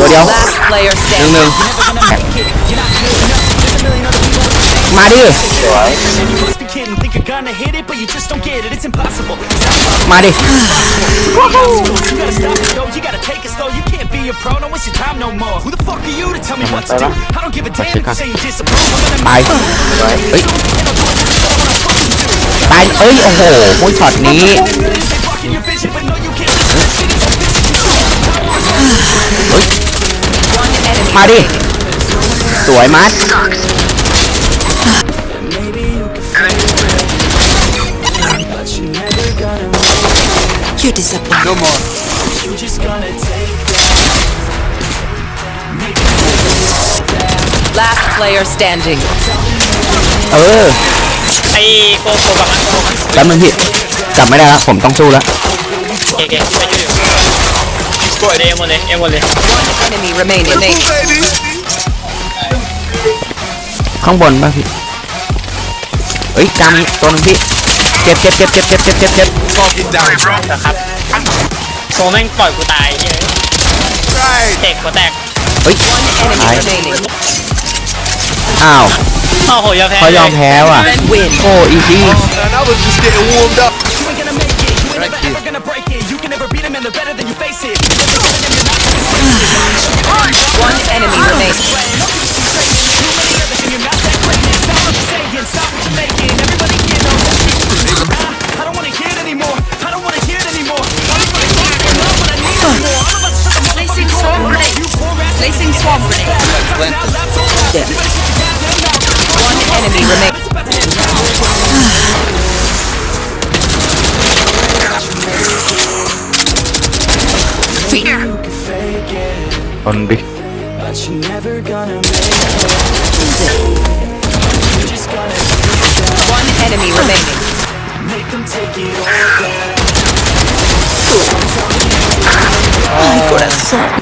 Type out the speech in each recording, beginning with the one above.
ตัวเดียวหนึ่งหนึ่งมาดิ สวย มาดิ be a pro, don't waste your time no more. Who the fuck are you to tell me what to do? I don't give a damn if you say you disapprove. I'm gonna move. ตายเอ้ยโอ้โหโอ้ยช็อตนี้ มาดิ สวยมัดหยุดดิสับ No more. Last player standing. เออไอ้โกโกะแบบแป๊บนึงพี่จับไม่ได้ละผมต้องสู้แล้วเก๋ๆไปอยู่กดเอมเลยเอมเลยข้างบนป่ะพี่เฮ้ยจามนี้ตัวนึงพี่เจ็บเจ็บเจ็บเจ็บเจ็บเจ็บเจ็บ Target down. นะครับโอ้แม่งปล่อยกูตายเหี้ย เตกหัวแตก เฮ้ย Enemy ตาย remaining. อ้าว โอ้โหยอมแพ้ เขายอมแพ้ว่ะ Win. โอ้อีซี่ You ain't gonna make it. You ain't never ever gonna break it. You can never beat them and they're better than you face it. One enemy remains. On B. But you never gonna make it. One enemy remaining. Make them take it all back. Ay, corazón.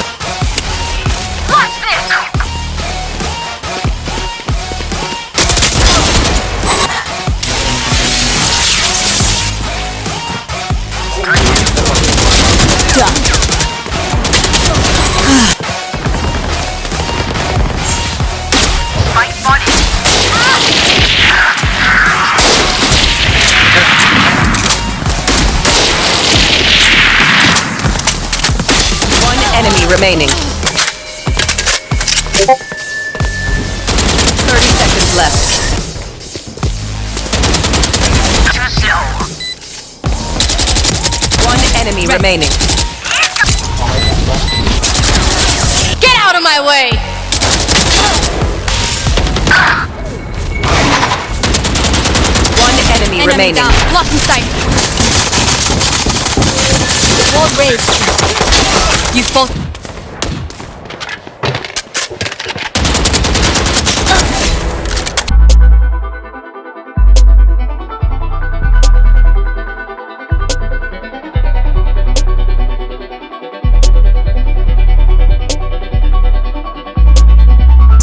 Remaining. 30 seconds left. One enemy remaining. Get out of my way! One enemy, Enemy remaining. down. Blocking sight. Wall raised. You both